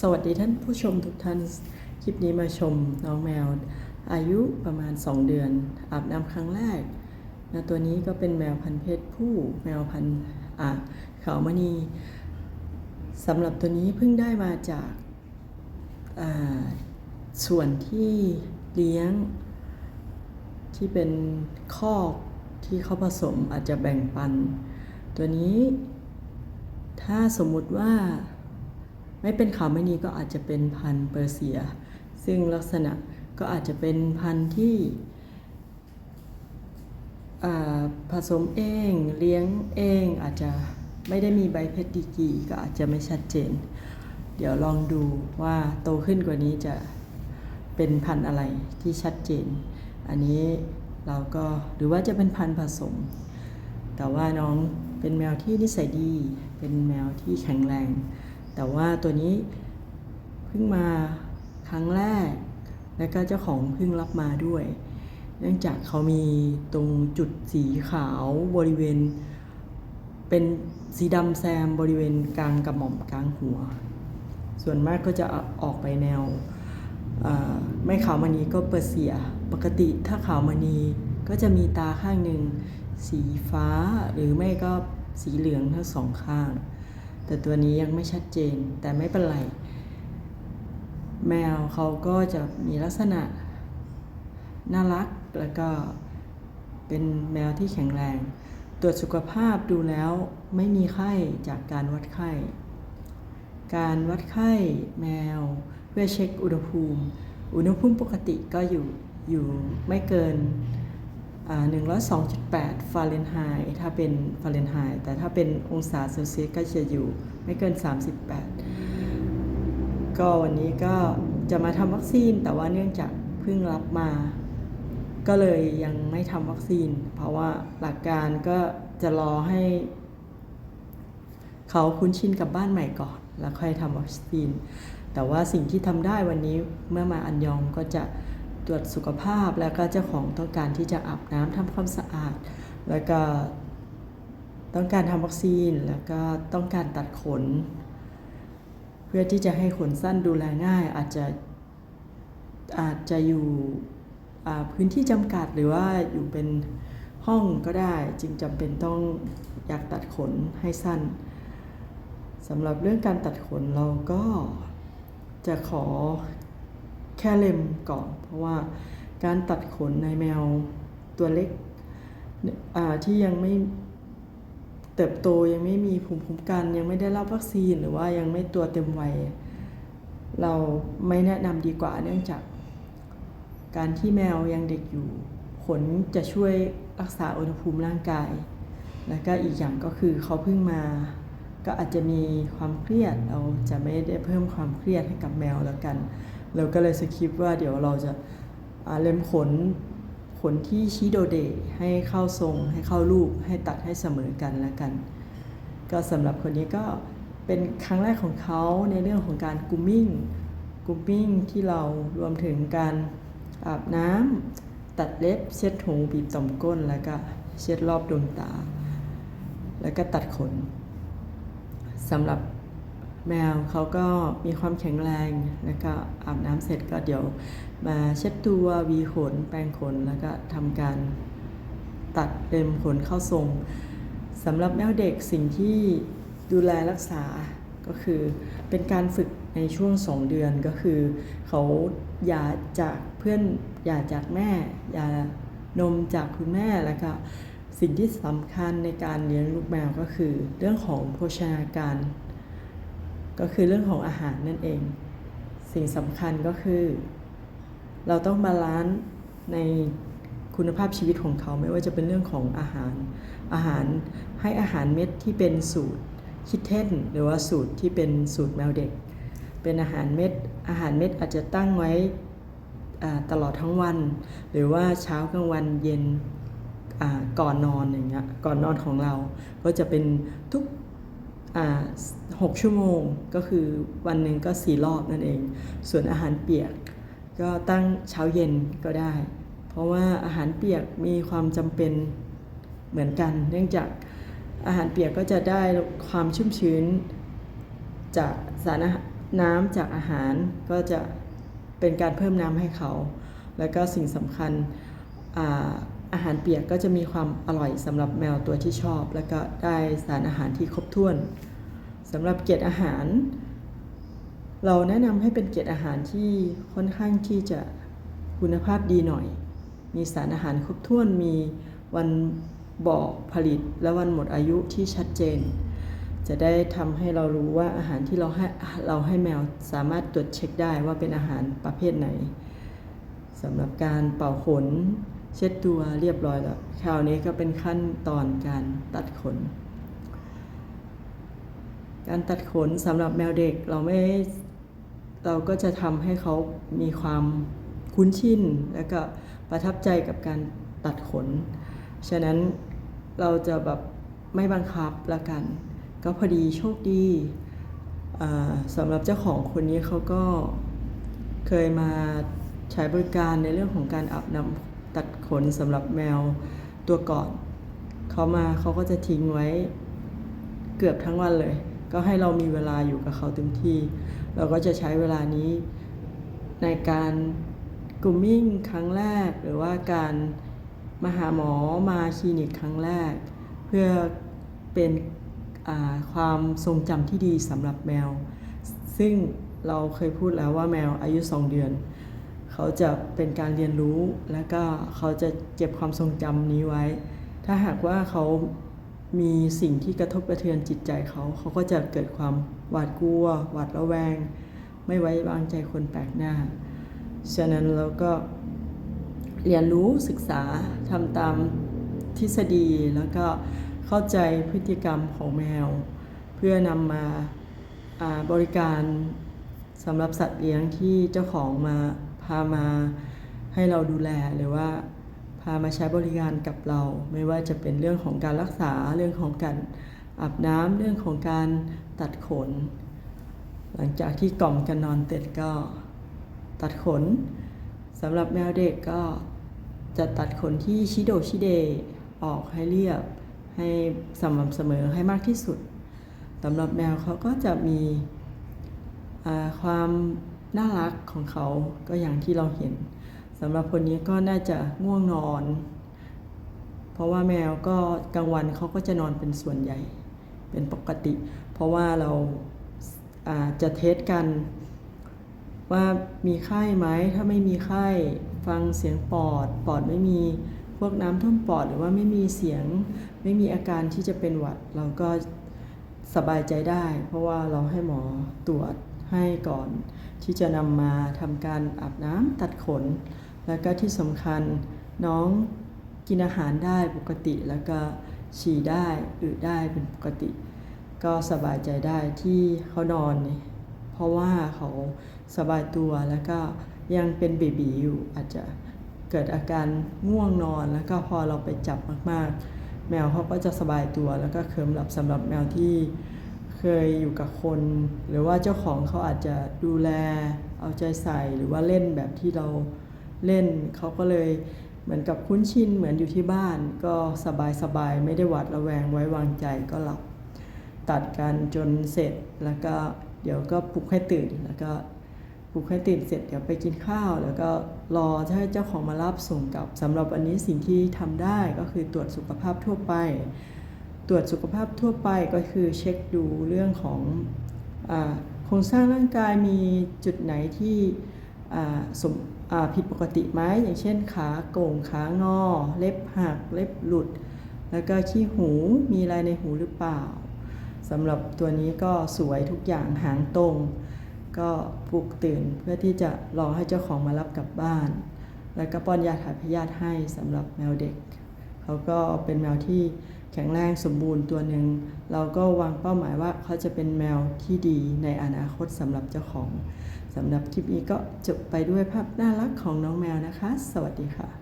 สวัสดีท่านผู้ชมทุกท่าน คลิปนี้มาชมน้องแมว อายุประมาณ 2 เดือน อาบน้ำครั้งแรกนะตัวนี้ก็เป็นแมวพันธุ์เพศผู้แมวพันธุ์อ่าขาวมณีสำหรับตัวนี้เพิ่งได้มาจากาส่วนที่เลี้ยง ที่เป็นคอกที่เขาผสมอาจจะแบ่งปัน ตัวนี้ถ้าสมมุติว่า ไม่เป็นขาวไม่นีก็อาจจะเป็นพันธุ์เปอร์เซีย ซึ่งลักษณะก็อาจจะเป็นพันธุ์ที่ผสมเองเลี้ยงเองอาจจะไม่ได้มีใบเพชรดีกีก็อาจจะไม่ชัดเจน เดี๋ยวลองดูว่าโตขึ้นกว่านี้จะเป็นพันธุ์อะไรที่ชัดเจน อันนี้เราก็หรือว่าจะเป็นพันธุ์ผสม แต่ว่าน้องเป็นแมวที่นิสัยดี เป็นแมวที่แข็งแรง แต่ว่าตัวนี้เพิ่งมาครั้งแรก และก็เจ้าของเพิ่งรับมาด้วย เนื่องจากเขามีตรงจุดสีขาวบริเวณ เป็นสีดำแซมบริเวณกลางกระหม่อมกลางหัว ส่วนมากก็จะออกไปแนวไม่ขาวมณีก็เปอร์เซีย ปกติถ้าขาวมณีก็จะมีตาข้างหนึ่งสีฟ้าหรือไม่ก็สีเหลืองทั้งสองข้าง แต่ตัวนี้ยังไม่ชัดเจนแต่ไม่เป็นไร แมวเขาก็จะมีลักษณะ น่ารักแล้วก็เป็นแมวที่แข็งแรง ตรวจสุขภาพดูแล้วไม่มีไข้จากการวัดไข้ การวัดไข้แมวเพื่อเช็คอุณหภูมิ อุณหภูมิปกติก็อยู่อยู่ไม่เกิน 102.8 ฟาเรนไฮต์ถ้าเป็นฟาเรนไฮต์แต่ถ้าเป็นองศาเซลเซียสก็จะอยู่ไม่เกิน 38 ก็วันนี้ก็จะมาทำวัคซีน แต่ว่าเนื่องจากเพิ่งรับมา ก็เลยยังไม่ทำวัคซีน เพราะว่าหลักการก็จะรอให้ เขาคุ้นชินกับบ้านใหม่ก่อน แล้วค่อยทำวัคซีน แต่ว่าสิ่งที่ทำได้วันนี้เมื่อมาอันยองก็จะ ตรวจสุขภาพแล้วก็เจ้าของต้องการที่จะอาบน้ำทำความสะอาด แล้วก็ต้องการทำวัคซีนแล้วก็ต้องการตัดขน เพื่อที่จะให้ขนสั้นดูแลง่าย อาจจะอาจจะอยู่พื้นที่จำกัดหรือว่าอยู่เป็นห้องก็ได้จึงจำเป็นต้องอยากตัดขนให้สั้นสำหรับเรื่องการตัดขนเราก็จะขอ แค่เล็มก่อน เพราะว่าการตัดขนในแมวตัวเล็กที่ยังไม่เติบโตยังไม่มีภูมิคุ้มกัน ยังไม่ได้รับวัคซีนหรือว่ายังไม่ตัวเต็มวัยเราไม่แนะนำดีกว่าเนื่องจาก การที่แมวยังเด็กอยู่ ขนจะช่วยรักษาอุณหภูมิร่างกาย แล้วก็อีกอย่างก็คือเขาเพิ่งมา ก็อาจจะมีความเครียดเราจะไม่ได้เพิ่มความเครียดให้กับแมวแล้วกัน เราก็เลยสคริปต์ว่าเดี๋ยวเราจะอาเล็มขนขนที่ชี้โดเดให้เข้าทรง ให้เข้ารูป ให้ตัดให้เสมอกันแล้วกัน ก็สำหรับคนนี้ก็เป็นครั้งแรกของเขาในเรื่องของการกูมมิ่งกูมมิ่งที่เรารวมถึงการอาบน้ำตัดเล็บเช็ดหูบีบต่อมก้นแล้วก็เช็ดรอบดวงตา แล้วก็ตัดขนสำหรับ แมวเขาก็มีความแข็งแรงแล้วก็อาบน้ำเสร็จก็เดี๋ยวมาเช็ดตัววีขน แปรงขน แล้วก็ทำการตัดเล็มขนเข้าทรงสำหรับแมวเด็กสิ่งที่ดูแลรักษาก็คือเป็นการฝึกในช่วง2เดือนก็คือ เขาหย่าจากเพื่อนหย่าจากแม่หย่านมจากคุณแม่แล้วก็สิ่งที่สำคัญในการเลี้ยงลูกแมวก็คือ เรื่องของโภชนาการ ก็คือเรื่องของอาหารนั่นเอง สิ่งสำคัญก็คือ เราต้องบาลานซ์ในคุณภาพชีวิตของเขาไม่ว่าจะเป็นเรื่องของอาหาร อาหารให้อาหารเม็ดที่เป็นสูตรคิดเท่นหรือว่าสูตรที่เป็นสูตรแมวเด็ก เป็นอาหารเม็ดอาหารเม็ดอาจจะตั้งไว้ตลอดทั้งวัน หรือว่าเช้ากลางวันเย็นก่อนนอนอย่างเงี้ยก่อนนอนของเราก็จะเป็นทุก หกชั่วโมงก็คือวันหนึ่งก็สี่รอบนั่นเอง ส่วนอาหารเปียกก็ตั้งเช้าเย็นก็ได้ เพราะว่าอาหารเปียกมีความจำเป็นเหมือนกัน เนื่องจากอาหารเปียกก็จะได้ความชุ่มชื้น จากสารอาหารน้ำจากอาหารก็จะเป็นการเพิ่มน้ำให้เขา แล้วก็สิ่งสำคัญ อาหารเปียกก็จะมีความอร่อยสำหรับแมวตัวที่ชอบ แล้วก็ได้สารอาหารที่ครบถ้วนสำหรับเกล็ดอาหาร เราแนะนำให้เป็นเกล็ดอาหารที่ค่อนข้างที่จะคุณภาพดีหน่อย มีสารอาหารครบถ้วนมีวันบอกผลิตและวันหมดอายุที่ชัดเจน จะได้ทำให้เรารู้ว่าอาหารที่เราให้เราให้แมวสามารถตรวจเช็คได้ว่าเป็นอาหารประเภทไหนสำหรับการเป่าขน เช็ดตัวเรียบร้อยแล้ว คราวนี้ก็เป็นขั้นตอนการตัดขน การตัดขนสำหรับแมวเด็กเราไม่เราก็จะทำให้เขามีความคุ้นชิน และก็ประทับใจกับการตัดขน ฉะนั้นเราจะแบบไม่บังคับละกัน ก็พอดีโชคดีสำหรับเจ้าของคนนี้เขาก็เคยมาใช้บริการในเรื่องของการอาบน้ำ ตัดขนสำหรับแมวตัวก่อนเขามาเขาก็จะทิ้งไว้เกือบทั้งวันเลย ก็ให้เรามีเวลาอยู่กับเขาเต็มที่ เราก็จะใช้เวลานี้ในการกรูมมิ่งครั้งแรก หรือว่าการมาหาหมอมาคลินิกครั้งแรก เพื่อเป็นความทรงจำที่ดีสำหรับแมว ซึ่งเราเคยพูดแล้วว่าแมวอายุ 2 เดือน เขาจะเป็นการเรียนรู้แล้วก็เขาจะเก็บความทรงจำนี้ไว้ ถ้าหากว่าเขามีสิ่งที่กระทบกระเทือนจิตใจเขา เขาก็จะเกิดความหวาดกลัว หวาดระแวง ไม่ไว้วางใจคนแปลกหน้า ฉะนั้นเราก็เรียนรู้ศึกษาทำตามทฤษฎีแล้วก็เข้าใจพฤติกรรมของแมว เพื่อนำมาาบริการสำหรับสัตว์เลี้ยงที่เจ้าของมา พามาให้เราดูแลหรือว่าพามาใช้บริการกับเรา ไม่ว่าจะเป็นเรื่องของการรักษาเรื่องของการอาบน้ำเรื่องของการตัดขน หลังจากที่กล่อมกันนอนเสร็จก็ตัดขนสำหรับแมวเด็กก็จะตัดขนที่ชิโดชิเดออกให้เรียบให้สม่ำเสมอให้มากที่สุดสำหรับแมวเขาก็จะมีความ น่ารักของเขาก็อย่างที่เราเห็นสำหรับคนนี้ก็น่าจะง่วงนอน เพราะว่าแมวก็กลางวันเขาก็จะนอนเป็นส่วนใหญ่เป็นปกติ เพราะว่าเราอ่าจะเทสกัน ว่ามีไข้ไหมถ้าไม่มีไข้ฟังเสียงปอด ปอดไม่มีพวกน้ำท่วมปอดหรือว่าไม่มีเสียง ไม่มีอาการที่จะเป็นหวัด เราก็สบายใจได้ เพราะว่าเราให้หมอตรวจ ให้ก่อนที่จะนำมาทำการอาบน้ำตัดขน แล้วก็ที่สำคัญน้องกินอาหารได้ปกติแล้วก็ฉี่ได้อึได้เป็นปกติ ก็สบายใจได้ที่เขานอนเพราะว่าเขาสบายตัวแล้วก็ยังเป็นเบบีอยู่อาจจะเกิดอาการง่วงนอนแล้วก็พอเราไปจับมากๆ แมวเขาก็จะสบายตัวแล้วก็เคลิ้มหลับสำหรับแมวที่ เคยอยู่กับคน หรือว่าเจ้าของเขาอาจจะดูแลเอาใจใส่หรือว่าเล่นแบบที่เราเล่นเขาก็เลยเหมือนกับคุ้นชินเหมือนอยู่ที่บ้านก็สบายสบายๆไม่ได้หวาดระแวงไว้วางใจก็หลับ ตัดกันจนเสร็จแล้วก็เดี๋ยวก็ปลุกให้ตื่นแล้วก็ปลุกให้ตื่นเสร็จเดี๋ยวไปกินข้าว แล้วก็รอให้เจ้าของมารับส่งกลับสำหรับวันนี้สิ่งที่ทำได้ก็คือตรวจสุขภาพทั่วไป ตรวจสุขภาพทั่วไปก็คือเช็คดูเรื่องของอโครงสร้างร่างกายมีจุดไหนที่สมผิดปกติไหมอย่างเช่นขาโก่งขางอ เล็บหัก เล็บหลุด แล้วก็ขี้หูมีอะไรในหูหรือเปล่าสำหรับตัวนี้ก็สวยทุกอย่างหางตรง ก็ปลุกตื่นเพื่อที่จะรอให้เจ้าของมารับกลับบ้าน แล้วก็ป้อนยาถ่ายพยาธิให้สำหรับแมวเด็ก เขาก็เป็นแมวที่ แข็งแรงสมบูรณ์ตัวหนึ่ง เราก็วางเป้าหมายว่าเขาจะเป็นแมวที่ดีในอนาคตสำหรับเจ้าของสำหรับคลิปนี้ก็จบไปด้วยภาพน่ารักของน้องแมวนะคะ สวัสดีค่ะ